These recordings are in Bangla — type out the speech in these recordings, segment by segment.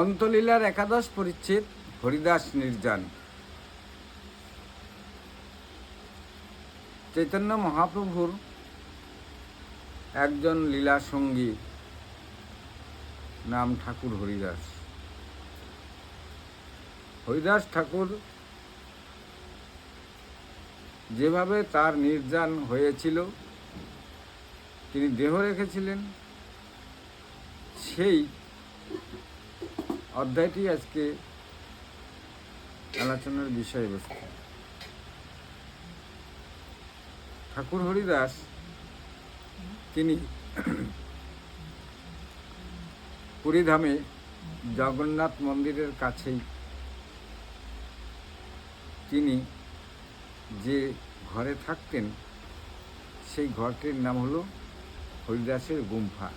অন্তলীলার একাদশ পরিচ্ছেদ, হরিদাস নির্যান। চৈতন্য মহাপ্রভুর একজন লীলা সঙ্গী নাম ঠাকুর হরিদাস। হরিদাস ঠাকুর যেভাবে তার নির্যান হয়েছিল, তিনি দেহ রেখেছিলেন, সেই অধ্যায়টি আজকে আলোচনার বিষয়বস্তু ঠাকুর হরিদাস, তিনি পুরীধামে জগন্নাথ মন্দিরের কাছেই তিনি যে ঘরে থাকতেন, সেই ঘরটির নাম হলো হরিদাসের গুম্ফা।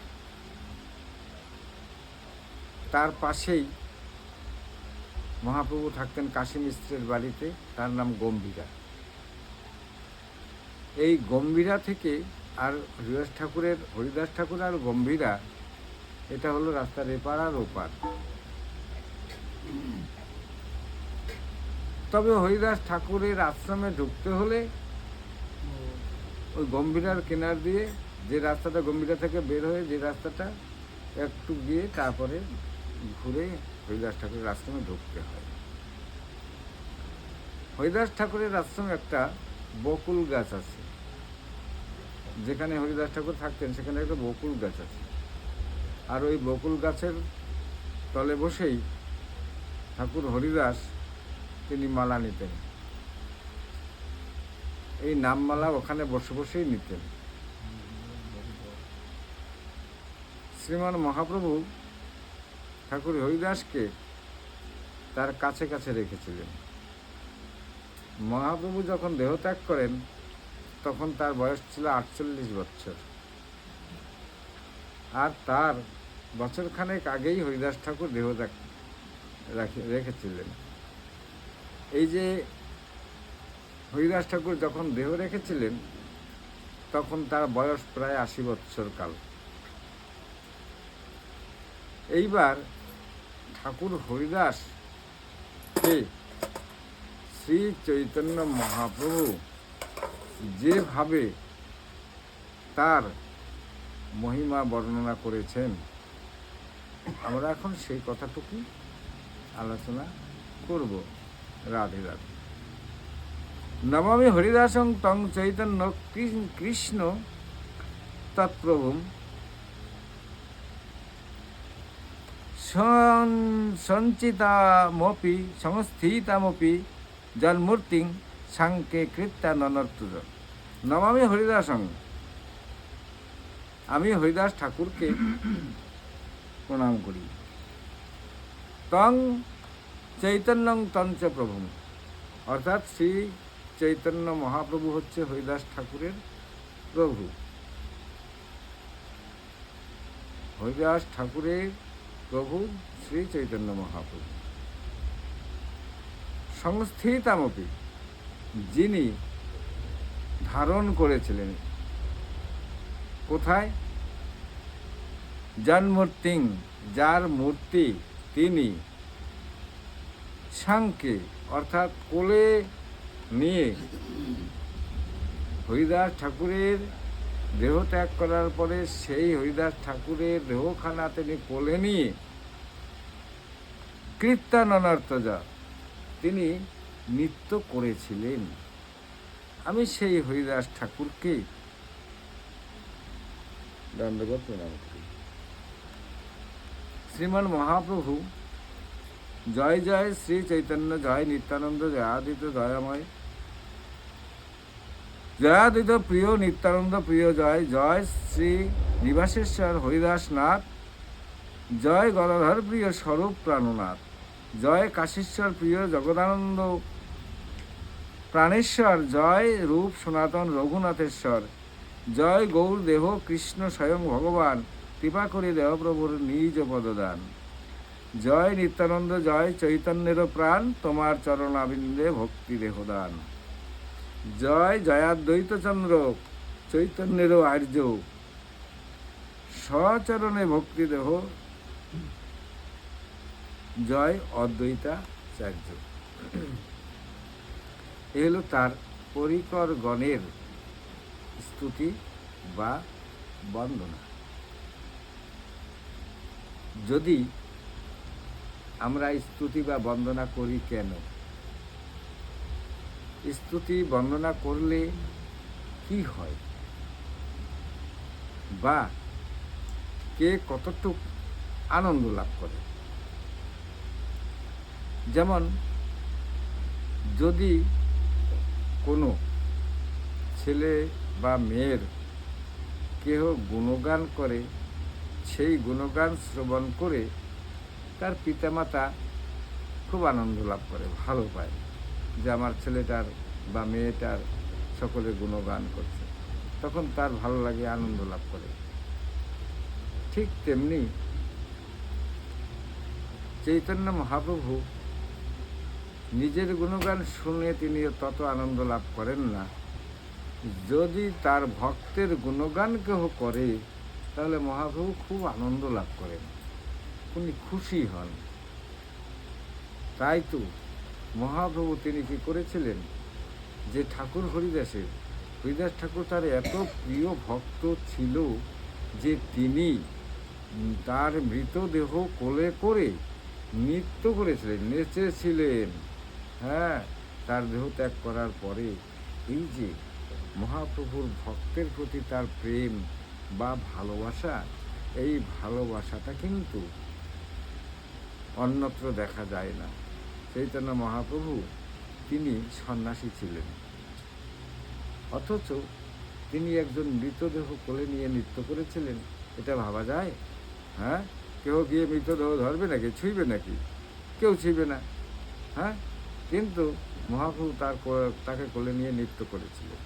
তার পাশেই মহাপ্রভু থাকতেন কাশী মিশ্রের বাড়িতে, তার নাম গম্ভীরা। এই গম্ভীরা থেকে আর হরিদাস ঠাকুরের, হরিদাস ঠাকুর আর গম্ভীরা, এটা হলো রাস্তার এপার আর ওপার। তবে হরিদাস ঠাকুরের আশ্রমে ঢুকতে হলে ওই গম্ভীরার কেনার দিয়ে যে রাস্তাটা গম্ভীরা থেকে বের হয়ে যে রাস্তাটা একটু গিয়ে তারপরে ঘুরে হরিদাস ঠাকুরের আশ্রমে ঢুকতে হয়। হরিদাস ঠাকুরের আশ্রমে একটা বকুল গাছ আছে। যেখানে হরিদাস ঠাকুর থাকতেন, সেখানে একটা বকুল গাছ আছে। আর ওই বকুল গাছের তলে বসেই ঠাকুর হরিদাস তিনি মালা নিতেন। এই নামমালা ওখানে বসে বসেই নিতেন। শ্রীমান মহাপ্রভু ঠাকুর হরিদাসকে তার কাছে কাছে রেখেছিলেন। মহাপ্রভু যখন দেহত্যাগ করেন, তখন তার বয়স ছিল আটচল্লিশ বছর। আর তার বছরখানেক আগেই হরিদাস ঠাকুর রাখে, রেখেছিলেন। এই যে হরিদাস ঠাকুর যখন দেহ রেখেছিলেন, তখন তার বয়স প্রায় আশি বৎসর কাল। এইবার ঠাকুর হরিদাস। শ্রী চৈতন্য মহাপ্রভু, যেভাবে তার মহিমা বর্ণনা করেছেন, আমরা এখন সেই কথাটুকু আলোচনা করব। রাধে রাধে। নমামি হরিদাসং তং চৈতন্য কৃষ্ণ তৎপ্রভুম সঞ্চিতামপি সংস্থিতামপি জন্মূর্তিং সাংকে কৃত্যানর্তুজ নমামি হরিদাসং আমি হরিদাস ঠাকুরকে প্রণাম করি তং চৈতন্যং তঞ্চ প্রভু অর্থাৎ শ্রী চৈতন্য মহাপ্রভু হচ্ছে হরিদাস ঠাকুরের প্রভু হরিদাস ঠাকুরের প্রভু, শ্রী চৈতন্য মহাপ্রভু। সংস্থিতামপি, যিনি ধারণ করেছিলেন। কোথায়? জন্মূর্তিং যার মূর্তি তিনি সাংকে অর্থাৎ কোলে নিয়ে হরিদাস ঠাকুরের দেহ ত্যাগ করার পরে সেই হরিদাস ঠাকুরের দেহখানা তিনি কোলে নিয়ে কীর্তননার্তজা তিনি নৃত্য করেছিলেন। আমি সেই হরিদাস ঠাকুরকে দণ্ডবত প্রণাম করি। শ্রীমান মহাপ্রভু, জয় জয় শ্রী চৈতন্য, জয় নিত্যানন্দ জয়াদিত দয়াময় জয়াদিত প্রিয়, নিত্যানন্দ প্রিয়, জয় জয় শ্রী নিবাসেশ্বর হরিদাস নাথ জয় গদাধর প্রিয়, স্বরূপ প্রাণনাথ, জয় কাশীশ্বর প্রিয়, জগদানন্দ প্রাণেশ্বর, জয় রূপ সনাতন রঘুনাথেশ্বর, জয় গৌর দেহ কৃষ্ণ স্বয়ং ভগবান, কৃপা করে দেহপ্রভুর নিজ পদদান। জয় নিত্যানন্দ, জয় চৈতন্যেরও প্রাণ, তোমার চরণাবিন্দে ভক্তি দেহদান। জয় জয়াদ্বৈতচন্দ্র, চৈতন্যেরও আর্য। সচরণে ভক্তি দেহ। জয় অদ্বৈতাচার্য। এ হলো তার পরিকর গণের স্তুতি বা বন্দনা। যদি আমরা স্তুতি বা বন্দনা করি কেন? স্তুতি বন্দনা করলে কি হয়? বা কে কতটুক আনন্দ লাভ করে? যেমন, যদি কোনো ছেলে বা মেয়ের কেহ গুণগান করে, সেই গুণগান শ্রবণ করে তার পিতামাতা খুব আনন্দ লাভ করে, ভালো পায়। যে আমার ছেলেটার বা মেয়েটার সকলে গুণগান করছে। তখন তার ভালো লাগে, আনন্দ লাভ করে। ঠিক তেমনি চৈতন্য মহাপ্রভু নিজের গুণগান শুনে তিনি তত আনন্দ লাভ করেন না। যদি তার ভক্তের গুণগান কেহ করে, তাহলে মহাপ্রভু খুব আনন্দ লাভ করেন। উনি খুশি হন। তাই তো মহাপ্রভু তিনি কি করেছিলেন? যে ঠাকুর হরিদাসের, হরিদাস ঠাকুর তার এত প্রিয় ভক্ত ছিল যে তিনি তার মৃতদেহ কোলে করে নৃত্য করেছিলেন, নেচেছিলেন। হ্যাঁ তার দেহ ত্যাগ করার পরে এই যে মহাপ্রভুর ভক্তের প্রতি তার প্রেম বা ভালোবাসা, এই ভালোবাসাটা কিন্তু অন্যত্র দেখা যায় না। চৈতন্য মহাপ্রভু তিনি সন্ন্যাসী ছিলেন। অথচ তিনি একজন মৃতদেহ কোলে নিয়ে নৃত্য করেছিলেন, এটা ভাবা যায়? হ্যাঁ? কেউ গিয়ে মৃতদেহ ধরবে নাকি? ছুঁইবে নাকি? কেউ ছুঁইবে না। হ্যাঁ? কিন্তু মহাপ্রভু তার তাকে কোলে নিয়ে নৃত্য করেছিলেন।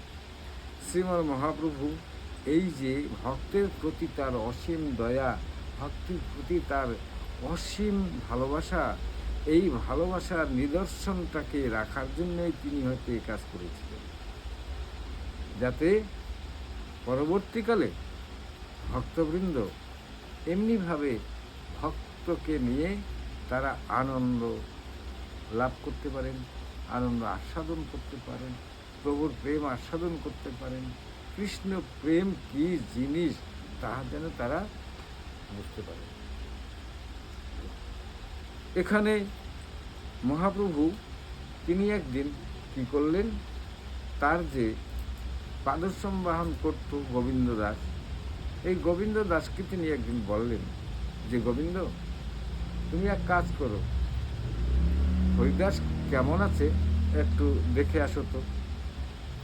শ্রীমৎ মহাপ্রভু এই যে ভক্তের প্রতি তার অসীম দয়া, ভক্তির প্রতি তার অসীম ভালোবাসা এই ভালোবাসার নিদর্শনটাকে রাখার জন্যই তিনি হয়তো এই কাজ করেছিলেন। যাতে পরবর্তীকালে ভক্তবৃন্দ এমনিভাবে ভক্তকে নিয়ে তারা আনন্দ লাভ করতে পারেন, আনন্দ আস্বাদন করতে পারেন, প্রভুর প্রেম আস্বাদন করতে পারেন, কৃষ্ণ প্রেম কি জিনিস, তাহা যেন তারা বুঝতে পারেন। এখানে মহাপ্রভু, তিনি একদিন কি করলেন? তার যে পাদসম্বাহন করত গোবিন্দ দাস, এই গোবিন্দ দাসকে তিনি একদিন বললেন যে, গোবিন্দ, তুমি এক কাজ করো। হরিদাস কেমন আছে একটু দেখে আসো তো।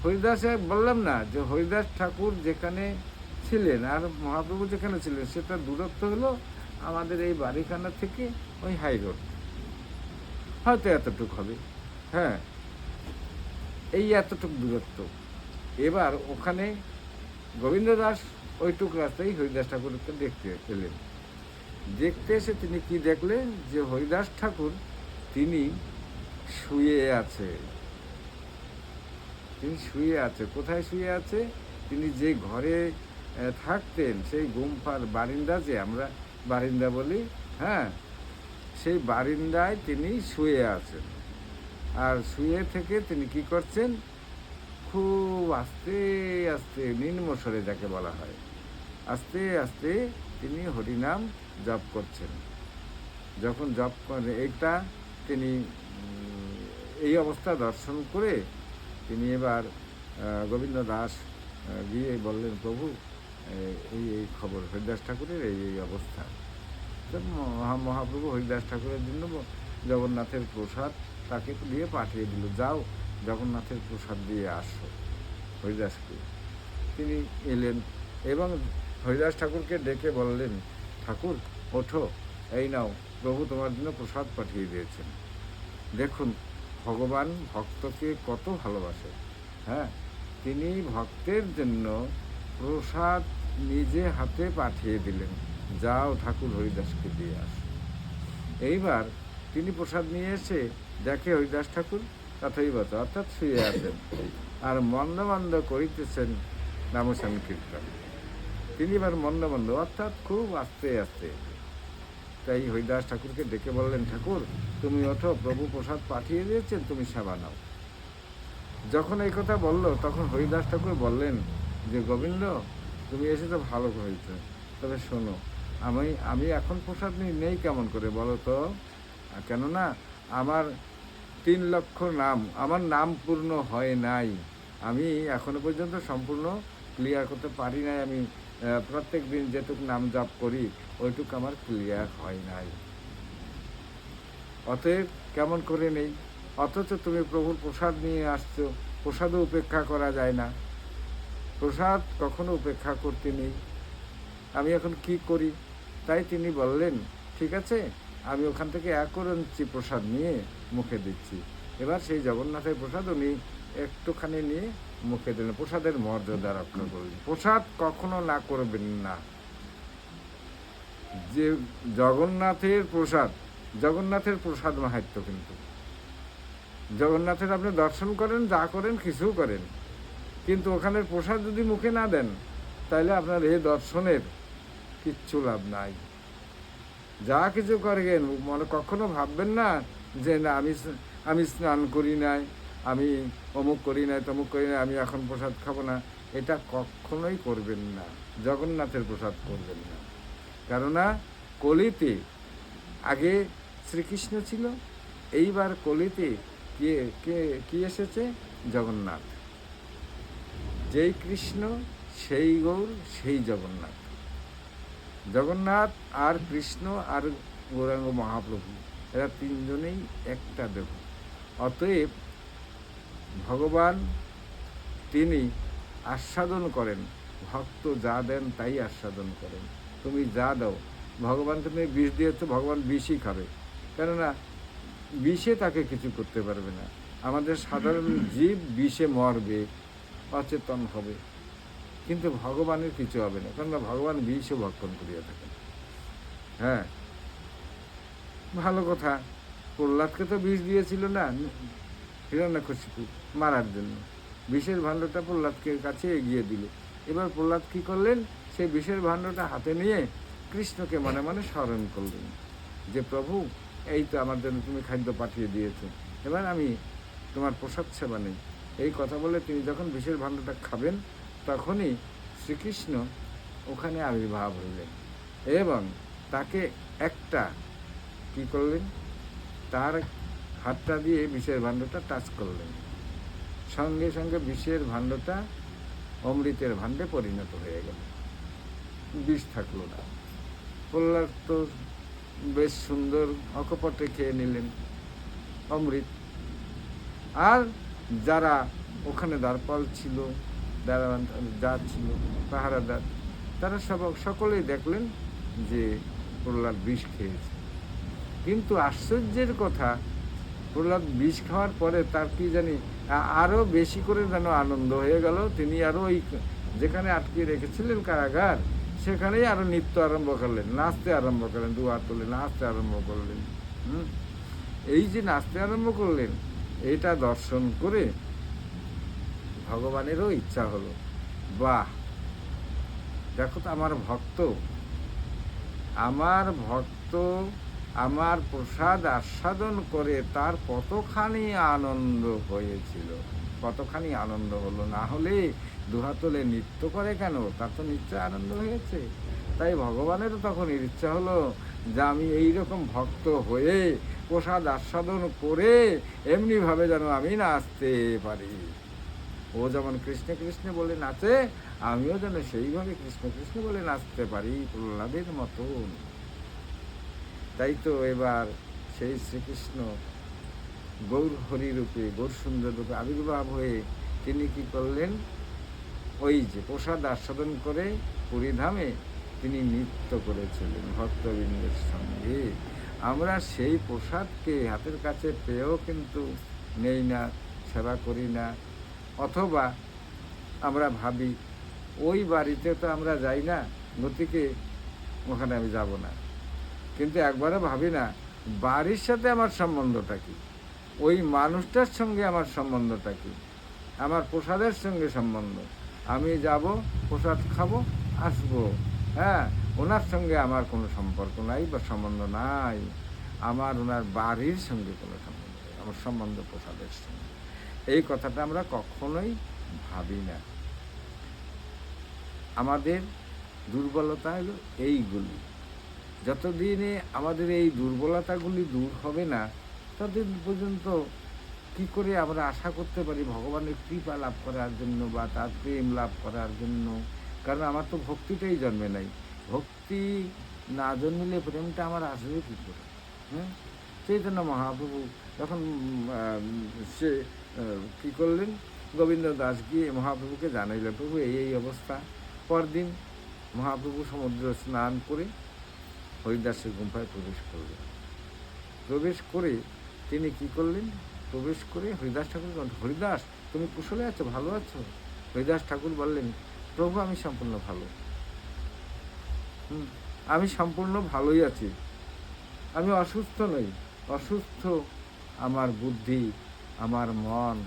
হরিদাসে বললাম না যে, হরিদাস ঠাকুর যেখানে ছিলেন আর মহাপ্রভু যেখানে ছিলেন, সেটা দূরত্ব হলো আমাদের এই বাড়িখানা থেকে ওই হাই রোড। হয়তো এতটুক হবে। হ্যাঁ এই এতটুক দূরত্ব। এবার ওখানে গোবিন্দ দাস ওইটুক রাস্তায় হরিদাস ঠাকুরকে দেখতে পেলেন দেখতে এসে তিনি কি দেখলেন? যে হরিদাস ঠাকুর তিনি শুয়ে আছে। তিনি শুয়ে আছে। কোথায় শুয়ে আছে? তিনি যে ঘরে থাকতেন, সেই গুম্ফার বারিন্দা যে আমরা বারিন্দা বলি হ্যাঁ সেই বারিন্দায় তিনি শুয়ে আছেন। আর শুয়ে থেকে তিনি কি করছেন? খুব আস্তে আস্তে নিম্ন স্বরে যাকে বলা হয়, আস্তে আস্তে তিনি হরিনাম জপ করছেন। যখন জপ করে, এইটা তিনি এই অবস্থা দর্শন করে তিনি এবার গোবিন্দ দাস গিয়ে বললেন, প্রভু এই এই খবর হরিদাস ঠাকুরের, এই এই অবস্থা। মহা মহাপ্রভু হরিদাস ঠাকুরের জন্য জগন্নাথের প্রসাদ তাকে দিয়ে পাঠিয়ে দিল। যাও, জগন্নাথের প্রসাদ দিয়ে আসো হরিদাসকে। তিনি এলেন এবং হরিদাস ঠাকুরকে ডেকে বললেন, ঠাকুর, ওঠো, এই নাও, প্রভু তোমার জন্য প্রসাদ পাঠিয়ে দিয়েছেন। দেখুন, ভগবান ভক্তকে কত ভালোবাসে। হ্যাঁ তিনি ভক্তের জন্য প্রসাদ নিজে হাতে পাঠিয়ে দিলেন। যাও ঠাকুর হরিদাসকে দিয়ে আস। এইবার তিনি প্রসাদ নিয়ে এসে দেখে হরিদাস ঠাকুর তথাই বত অর্থাৎ শুয়ে আছেন। আর মন্দ মন্দ করিতেছেন নাম সংকীর্তন তিনি এবার মন্দ মন্দ, অর্থাৎ খুব আস্তে আস্তে। তাই হরিদাস ঠাকুরকে ডেকে বললেন, ঠাকুর, তুমি ওঠো, প্রভু প্রসাদ পাঠিয়ে দিয়েছেন, তুমি সেবা নাও। যখন এই কথা বলল, তখন হরিদাস ঠাকুর বললেন, যে গোবিন্দ, তুমি এসে তো ভালো হয়েছে তবে শোনো আমি আমি এখন প্রসাদ নিই, নেই কেমন করে বলো তো? কেননা আমার তিন লক্ষ নাম, আমার নাম পূর্ণ হয় নাই। আমি এখনও পর্যন্ত সম্পূর্ণ ক্লিয়ার করতে পারি নাই, আমি প্রত্যেক দিন যেটুকু নাম জাপ করি, ওইটুকু আমার ক্লিয়ার হয় নাই। অতএব কেমন করে নেই? অথচ তুমি প্রভুর প্রসাদ নিয়ে আসছো, প্রসাদও উপেক্ষা করা যায় না। প্রসাদ কখনো উপেক্ষা করতে নেই। আমি এখন কি করি? তাই তিনি বললেন, ঠিক আছে, আমি ওখান থেকে এক করঞ্চি প্রসাদ নিয়ে মুখে দিচ্ছি। এবার সেই জগন্নাথের প্রসাদ উনি একটুখানি নিয়ে মুখে দিলেন। প্রসাদের মর্যাদা রক্ষা করলেন। প্রসাদ কখনো না করবেন না। যে জগন্নাথের প্রসাদ জগন্নাথের প্রসাদ মাহাত্য কিন্তু। জগন্নাথের আপনি দর্শন করেন, যা করেন কিছু করেন। কিন্তু ওখানের প্রসাদ যদি মুখে না দেন তাহলে আপনার এই দর্শনের কিচ্ছু লাভ নাই। যা কিছু করেন মনে কখনো ভাববেন না যে না, আমি আমি স্নান করি নাই, আমি অমুক করি নাই, তমুক করি নাই, আমি এখন প্রসাদ খাব না। এটা কখনোই করবেন না। জগন্নাথের প্রসাদ করবেন না। কেননা কলিতে আগে শ্রীকৃষ্ণ ছিল, এইবার কলিতে কে কে, কি এসেছে? জগন্নাথ। যেই কৃষ্ণ, সেই গৌর, সেই জগন্নাথ। জগন্নাথ আর কৃষ্ণ আর গৌরাঙ্গ মহাপ্রভু এরা তিনজনেই একটা দেব। অতএব ভগবান তিনি আস্বাদন করেন ভক্ত যা দেন তাই আস্বাদন করেন। তুমি যা দাও ভগবানকে তুমি বিষ দিয়েছ ভগবান বিষই খাবে। কেননা বিষে তাকে কিছু করতে পারবে না। আমাদের সাধারণ জীব বিষে মরবে অচেতন হবে। কিন্তু ভগবানের কিছু হবে না, কেননা ভগবান বিষও ভক্ষণ করিয়া থাকেন। হ্যাঁ? ভালো কথা। প্রহ্লাদকে তো বিষ দিয়েছিল না হিরণ্যকশিপু মারার জন্য। বিষের ভাণ্ডটা প্রহ্লাদকে কাছে এগিয়ে দিল। এবার প্রহ্লাদ কি করলেন? সেই বিষের ভাণ্ডটা হাতে নিয়ে কৃষ্ণকে মনে মনে স্মরণ করলেন যে, প্রভু, এই তো আমার জন্য তুমি খাদ্য পাঠিয়ে দিয়েছ। এবার আমি তোমার প্রসাদ সেবা নেই এই কথা বলে তিনি যখন বিষের ভাণ্ডটা খাবেন তখনই শ্রীকৃষ্ণ ওখানে আবির্ভাব হইলেন এবং তাকে একটা কি করলেন? তার হাতটা দিয়ে বিষের ভাণ্ডটা টাচ করলেন। সঙ্গে সঙ্গে বিষের ভাণ্ডটা অমৃতের ভাণ্ডে পরিণত হয়ে গেল। বিষ থাকল না। প্রহ্লাদ তো বেশ সুন্দর অকপটে খেয়ে নিলেন অমৃত। আর যারা ওখানে দ্বারপাল ছিল যার ছিল পাহারাদার তারা সব সকলেই দেখলেন যে প্রহ্লাদ বিষ খেয়েছে। কিন্তু আশ্চর্যের কথা, প্রহ্লাদ বিষ খাওয়ার পরে তার কি জানি, আ- আরও বেশি করে যেন আনন্দ হয়ে গেল। তিনি আরও ওই যেখানে আটকে রেখেছিলেন কারাগার, সেখানেই আরও নৃত্য আরম্ভ করলেন, নাচতে আরম্ভ করলেন দু তুলে নাচতে আরম্ভ করলেন এই যে নাচতে আরম্ভ করলেন, এটা দর্শন করে ভগবানেরও ইচ্ছা হলো। বাহ! দেখো তো আমার ভক্ত। আমার ভক্ত আমার প্রসাদ আস্বাদন করে তার কতখানি আনন্দ হয়েছিল। কতখানি আনন্দ হলো? না হলে দুহাতলে নৃত্য করে কেন? তার তো নিশ্চয় আনন্দ হয়েছে। তাই ভগবানেরও তখন ইচ্ছা হলো যে আমি এইরকম ভক্ত হয়ে প্রসাদ আস্বাদন করে এমনিভাবে যেন আমি নাচতে পারি। ও যেমন কৃষ্ণ কৃষ্ণ বলে নাচে, আমিও যেন সেইভাবে কৃষ্ণ কৃষ্ণ বলে নাচতে পারি প্রহ্লাদের মতন। তাই তো এবার সেই শ্রীকৃষ্ণ গৌর হরি রূপে, গৌর সুন্দর রূপে আবির্ভাব হয়ে তিনি কি করলেন? ওই যে প্রসাদ আস্বাদন করে পুরীধামে তিনি নৃত্য করেছিলেন ভক্তবৃন্দের সঙ্গে। আমরা সেই প্রসাদকে হাতের কাছে পেয়েও কিন্তু নেই না, সেবা করি না। অথবা আমরা ভাবি, ওই বাড়িতে তো আমরা যাই না, গতিকে ওখানে আমি যাব না। কিন্তু একবারও ভাবি না, বাড়ির সাথে আমার সম্বন্ধটা কি? ওই মানুষটার সঙ্গে আমার সম্বন্ধটা কি? আমার প্রসাদের সঙ্গে সম্বন্ধ। আমি যাব, প্রসাদ খাব, আসব। হ্যাঁ ওনার সঙ্গে আমার কোনো সম্পর্ক নাই বা সম্বন্ধ নাই। আমার ওনার বাড়ির সঙ্গে কোনো সম্বন্ধ আমার সম্বন্ধ প্রসাদের সঙ্গে। এই কথাটা আমরা কখনোই ভাবি না। আমাদের দুর্বলতা হলো এইগুলি। যতদিনে আমাদের এই দুর্বলতাগুলি দূর হবে না, ততদিন পর্যন্ত কি করে আমরা আশা করতে পারি ভগবানের কৃপা লাভ করার জন্য বা তার প্রেম লাভ করার জন্য? কারণ আমার তো ভক্তিটাই জন্মে নাই। ভক্তি না জন্মিলে প্রেমটা আমার আসবে কী করে? হ্যাঁ চৈতন্য মহাপ্রভু যখন সে কী করলেন? গোবিন্দ দাস গিয়ে মহাপ্রভুকে জানাইলেন, প্রভু, এই এই অবস্থা। পরদিন মহাপ্রভু সমুদ্র স্নান করে হরিদাসের গুম্ফায় প্রবেশ করলেন। প্রবেশ করে তিনি কি করলেন? প্রবেশ করে হরিদাস ঠাকুর হরিদাস, তুমি কুশলে আছো, ভালো আছো? হরিদাস ঠাকুর বললেন, প্রভু, আমি সম্পূর্ণ ভালো। আমি সম্পূর্ণ ভালোই আছি। আমি অসুস্থ নই। অসুস্থ আমার বুদ্ধি আমার মন,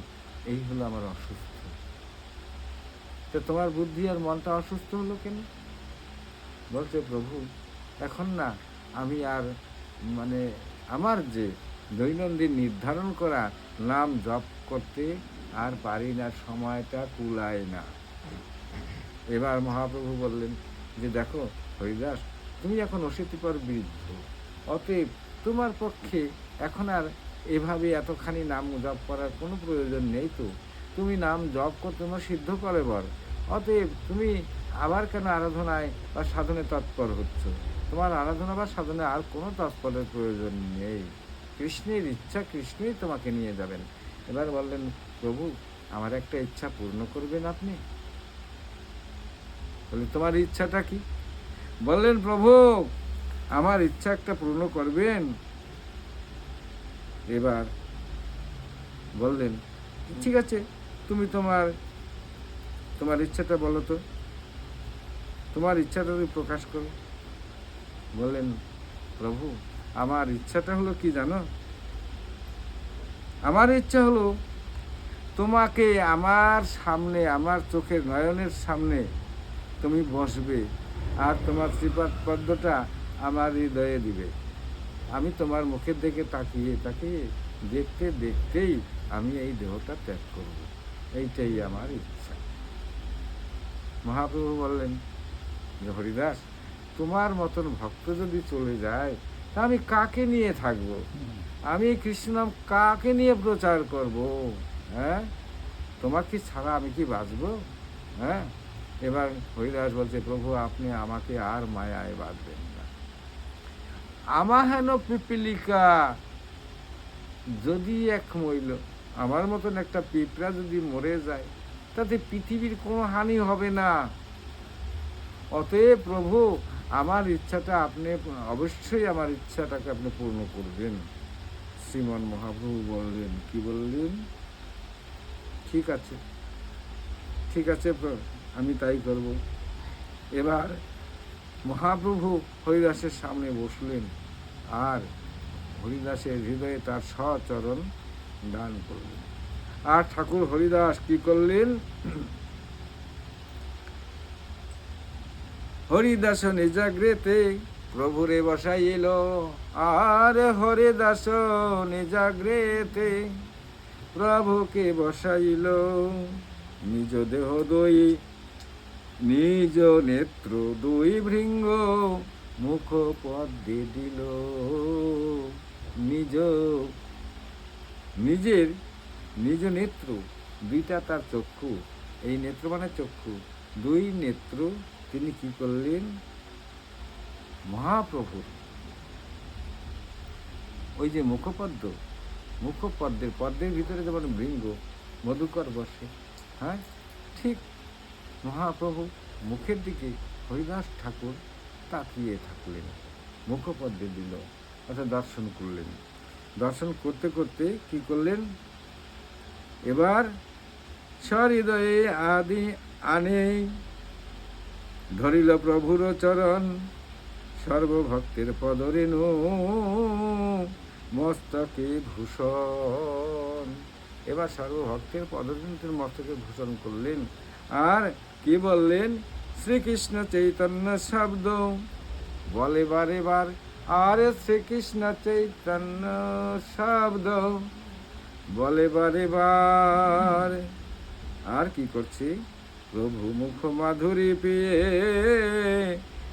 এই হলো আমার অসুস্থ। তো তোমার বুদ্ধি আর মনটা অসুস্থ হলো কেন? বলছে, প্রভু, এখন না, আমি আর মানে আমার যে দৈনন্দিন নির্ধারণ করা নাম জপ করতে আর পারি না, সময়টা কুলায় না। এবার মহাপ্রভু বললেন যে, দেখো, হরিদাস, তুমি এখন অশীতিপর বৃদ্ধ। অতএব তোমার পক্ষে এখন আর এভাবে এতখানি নাম জপ করার কোনো প্রয়োজন নেই তো। তুমি নাম জপ তোমার সিদ্ধ করে বর। অতএব তুমি আবার কেন আরাধনায় বা সাধনে তৎপর হচ্ছ? তোমার আরাধনা বা সাধনে আর কোনো তৎপরের প্রয়োজন নেই। কৃষ্ণের ইচ্ছা কৃষ্ণই তোমাকে নিয়ে যাবেন। এবার বললেন, প্রভু, আমার একটা ইচ্ছা পূর্ণ করবেন আপনি। বলে, তোমার ইচ্ছাটা কি? বললেন, প্রভু, আমার ইচ্ছা একটা পূর্ণ করবেন। এবার বললেন, ঠিক আছে, তুমি তোমার তোমার ইচ্ছাটা বলো তো। তোমার ইচ্ছাটা তুমি প্রকাশ করো। বললেন, প্রভু, আমার ইচ্ছাটা হলো কি জানো? আমার ইচ্ছা হলো তোমাকে আমার সামনে, আমার চোখের নয়নের সামনে তুমি বসবে আর তোমার শ্রীপাদ পদ্মটা আমার হৃদয়ে দিবে। আমি তোমার মুখের দিকে তাকিয়ে তাকিয়ে দেখতে দেখতেই আমি এই দেহটা ত্যাগ করব। এইটাই আমার ইচ্ছা। মহাপ্রভু বললেন যে হরিদাস, তোমার মতন ভক্ত যদি চলে যায়, তা আমি কাকে নিয়ে থাকব? আমি এই কৃষ্ণনাম কাকে নিয়ে প্রচার করব? হ্যাঁ? তোমার কি ছাড়া আমি কি বাঁচবো? হ্যাঁ? এবার হরিদাস বলছে, প্রভু, আপনি আমাকে আর মায়ায় বাঁধবেন না আমা হেন পিপিলিকা। যদি এক মইল, আমার মতন একটা পিঁপড়া যদি মরে যায়, তাতে পৃথিবীর কোনো হানি হবে না। অতএব প্রভু, আমার ইচ্ছাটা আপনি, অবশ্যই আমার ইচ্ছাটাকে আপনি পূর্ণ করবেন। শ্রীমন মহাপ্রভু বললেন, কি বললেন? ঠিক আছে। ঠিক আছে আমি তাই করব। এবার মহাপ্রভু হরিদাসের সামনে বসলেন। আর হরিদাসের হৃদয়ে তার সচরণ দান করলেন। আর ঠাকুর হরিদাস কি করলেন? হরিদাস নিজাগ্রেতে প্রভুরে বসাইল আর হরিদাস নিজাগ্রেতে প্রভুকে বসাইল। নিজ দেহ দই, নিজ নেত্র দুই ভৃঙ্গ। মুখ পদ্মে দিল। নিজ, নিজের, নিজ নেত্র, দুইটা তার চক্ষু। এই নেত্র মানে চক্ষু। দুই নেত্র, তিনি কি করলেন? মহাপ্রভুর ওই যে মুখপদ্ম, মুখপদ্মের পদ্মের ভিতরে যেমন বৃঙ্গ, মধুকর বসে। হ্যাঁ ঠিক মহাপ্রভু মুখের দিকে হরিদাস ঠাকুর তাকিয়ে থাকলেন মুখপদ্মে দিল অর্থাৎ দর্শন করলেন। দর্শন করতে করতে কি করলেন? এবার সহৃদয়ে আদি আনে, ধরিল প্রভুর চরণ, সর্বভক্তের পদরেণু, মস্তকে ভূষণ। এবার সর্বভক্তের পদরেণুর মস্তকে ভূষণ করলেন। আর কি বললেন? শ্রীকৃষ্ণ চৈতন্য শব্দ। বলে বারে বার, আরে শ্রীকৃষ্ণ চৈতন্য শব্দ। বলে বারে বার। আর কি করছি? প্রভু মুখ মাধুরী পেয়ে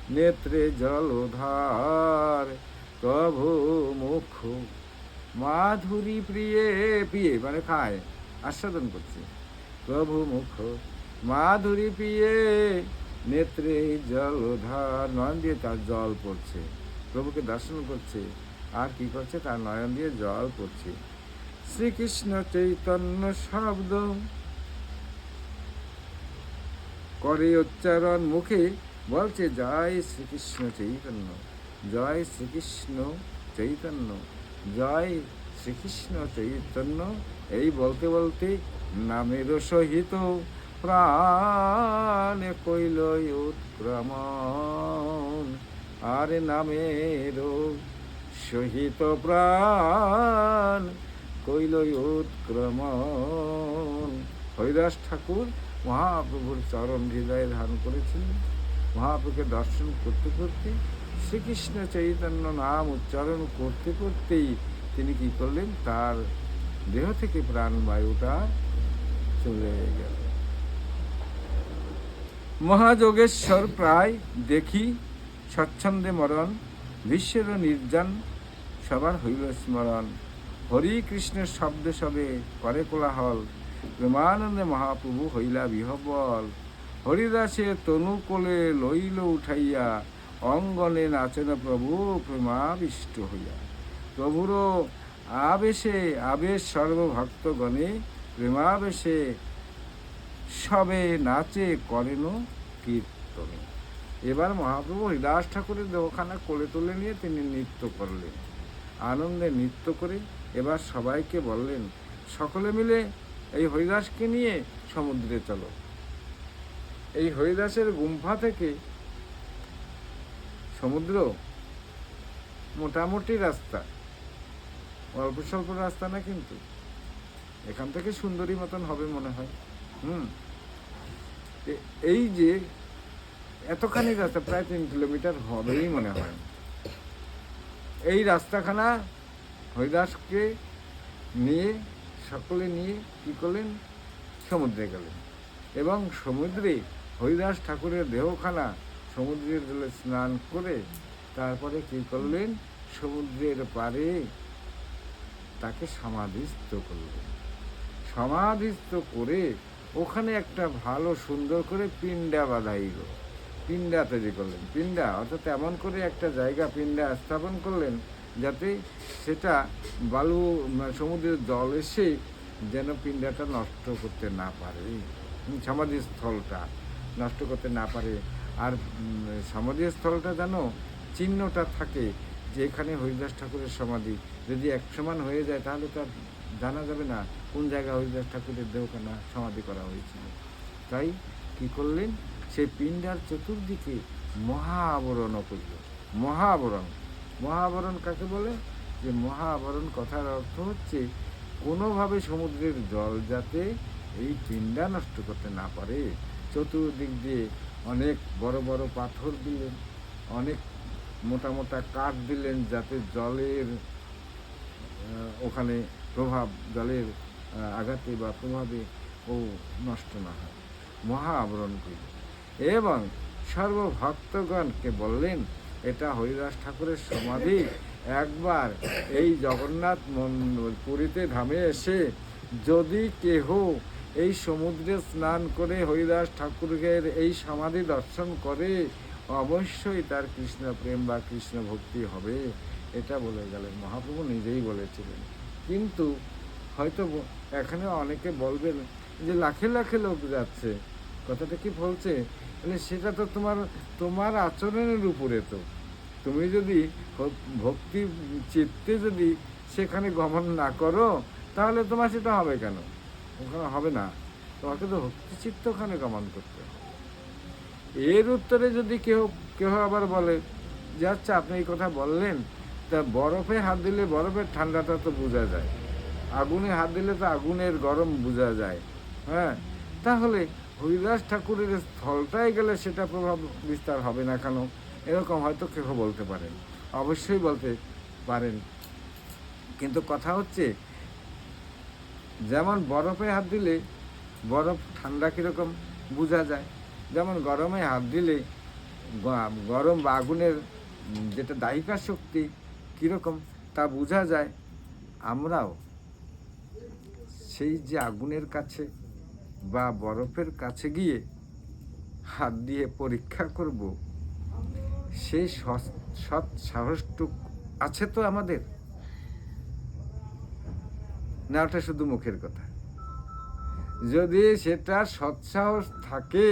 নেত্রে জলধার প্রভু মুখ মাধুরী প্রিয়ে পিয়ে মানে খায়, আস্বাদন করছে। প্রভু মুখ মাধুরী পিয়ে নেত্রে জলধার নয়ন দিয়ে তার জল পড়ছে। প্রভুকে দর্শন করছে। আর কি করছে? তার নয়ন দিয়ে জল পড়ছে। শ্রীকৃষ্ণ চৈতন্য শব্দ করে উচ্চারণ মুখে বলছে, জয় শ্রীকৃষ্ণ চৈতন্য, জয় শ্রীকৃষ্ণ চৈতন্য, জয় শ্রীকৃষ্ণ চৈতন্য। এই বলতে বলতে নামের সহিত প্রাণে কইল উৎক্রমণ। আর নামের সহিত প্রাণ কইল উৎক্রমণ। হরিদাস ঠাকুর মহাপ্রভুর চরণ হৃদয়ে ধারণ করেছিলেন। মহাপ্রভুকে দর্শন করতে করতে শ্রীকৃষ্ণ চৈতন্য নাম উচ্চারণ করতে করতেই তিনি কি করলেন? তার দেহ থেকে প্রাণবায়ুটা চলে গেল। মহাযোগেশ্বর প্রায় দেখি স্বচ্ছন্দে মরণ বিশ্বের নির্জন, সবার হইল স্মরণ। হরি কৃষ্ণের শব্দ সবে করে কোলাহল, প্রেমানন্দে মহাপ্রভু হইলা বিহবল। হরিদাসে তনু কোলে লইল উঠাইয়া, অঙ্গনে নাচেন প্রভু প্রেমাবিষ্ট হইয়া। প্রভুর আবেশে, আবেশ সর্বভক্তগণে প্রেমাবেশে সবে নাচে করেন কীর্তনে। এবার মহাপ্রভু হরিদাস ঠাকুরের দেহখানা কোলে তুলে নিয়ে তিনি নৃত্য করলেন। আনন্দে নৃত্য করে এবার সবাইকে বললেন, সকলে মিলে এই হরিদাসকে নিয়ে সমুদ্রে চলো। এই হরিদাসের গুম্ফা থেকে সমুদ্র মোটামুটি রাস্তা। অল্প স্বল্প রাস্তা না কিন্তু। এখান থেকে সুন্দরী মতন হবে মনে হয়। হুম। এই যে এতখানি রাস্তা, প্রায় তিন কিলোমিটার হবেই মনে হয়। এই রাস্তাখানা হরিদাসকে নিয়ে, সকলে নিয়ে কী করলেন? সমুদ্রে গেলেন। এবং সমুদ্রে হরিদাস ঠাকুরের দেহখানা, সমুদ্রের জলে স্নান করে তারপরে কী করলেন? সমুদ্রের পারে তাকে সমাধিস্থ করলেন। সমাধিস্থ করে ওখানে একটা ভালো সুন্দর করে পিণ্ডা বাঁধাইল। পিণ্ডা তৈরি করলেন, পিণ্ডা, অর্থাৎ এমন করে একটা জায়গা পিণ্ডা স্থাপন করলেন যাতে সেটা বালু সমুদ্রের জল এসে যেন পিণ্ডাটা নষ্ট করতে না পারে। সমাধিস্থলটা নষ্ট করতে না পারে। আর সমাধিস্থলটা যেন চিহ্নটা থাকে যে এখানে হরিদাস ঠাকুরের সমাধি যদি এক সমান হয়ে যায় তাহলে তো আর জানা যাবে না কোন জায়গায় হরিদাস ঠাকুরের দেহখানা সমাধি করা হয়েছিল। তাই কি করলেন? সেই পিণ্ডার চতুর্দিকে মহা আবরণ করল মহা আবরণ মহা আবরণ কাকে বলে? যে মহা আবরণ কথার অর্থ হচ্ছে কোনোভাবে সমুদ্রের জল যাতে এই পিণ্ডা নষ্ট করতে না পারে। চতুর্দিক দিয়ে অনেক বড় বড় পাথর দিলেন, অনেক মোটা মোটা কাঠ দিলেন যাতে জলের ওখানে প্রভাব জলের আঘাতে বা প্রভাবে ও নষ্ট না হয়। মহা আবরণ করল। এবং সর্বভক্তগণকে বললেন, এটা হরিদাস ঠাকুরের সমাধি। একবার এই জগন্নাথ পুরীতে ধামে এসে যদি কেহ এই সমুদ্রে স্নান করে হরিদাস ঠাকুরের এই সমাধি দর্শন করে, অবশ্যই তার কৃষ্ণ প্রেম বা কৃষ্ণ ভক্তি হবে। এটা বলে গেলেন। মহাপ্রভু নিজেই বলেছিলেন। কিন্তু হয়তো এখানে অনেকে বলবেন যে লাখে লাখে লোক যাচ্ছে। কথাটা কি বলছে? মানে সেটা তো তোমার তোমার আচরণের উপরে তো। তুমি যদি ভক্তি চিত্তে যদি সেখানে গমন না করো, তাহলে তোমার সেটা হবে কেন? ওখানে হবে না। তোমাকে তো ভক্তি চিত্ত ওখানে গমন করতে হবে। এর উত্তরে যদি কেউ কেউ আবার বলে, যে আচ্ছা আপনি এই কথা বললেন তা বরফে হাত দিলে বরফের ঠান্ডাটা তো বোঝা যায়। আগুনে হাত দিলে তো আগুনের গরম বোঝা যায়। হ্যাঁ? তাহলে হরিদাস ঠাকুরের স্থলটায় গেলে সেটা প্রভাব বিস্তার হবে না কেন? এরকম হয়তো কেউ বলতে পারেন। অবশ্যই বলতে পারেন। কিন্তু কথা হচ্ছে, যেমন বরফে হাত দিলে বরফ ঠান্ডা কীরকম বোঝা যায়, যেমন গরমে হাত দিলে গরম বা আগুনের যেটা দাহিকা শক্তি কীরকম তা বোঝা যায়। আমরাও সেই যে আগুনের কাছে বা বরফের কাছে গিয়ে হাত দিয়ে পরীক্ষা করব সেই সৎ সাহসটুক আছে তো আমাদের? না, ওটা শুধু মুখের কথা। যদি সেটা সৎসাহস থাকে,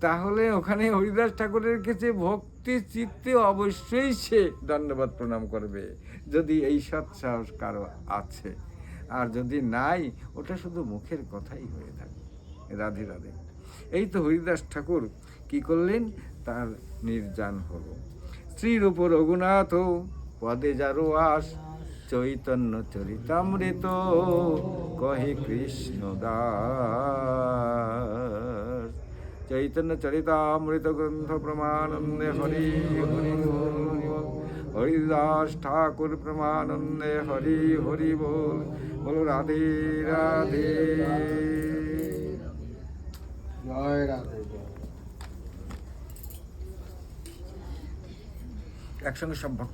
তাহলে ওখানে হরিদাস ঠাকুরের কাছে ভক্তি চিত্তে অবশ্যই সে ধন্যবাদ প্রণাম করবে, যদি এই সৎসাহস কারও আছে। আর যদি নাই, ওটা শুধু মুখের কথাই হয়ে থাকে। রাধে রাধে। এই তো হরিদাস ঠাকুর কি করলেন? তার নির্যান হলো। শ্রীরূপ রঘুনাথ পদে যারো আস, চৈতন্য চরিতামৃত, কহে কৃষ্ণ দাস। চৈতন্য চরিতামৃত গ্রন্থ প্রমানন্দে হরি হরি বল। হরিদাস ঠাকুর প্রমানন্দে হরি হরি বল। বলো রাধে রাধে। জয় রাধে একসঙ্গে সব ভক্ত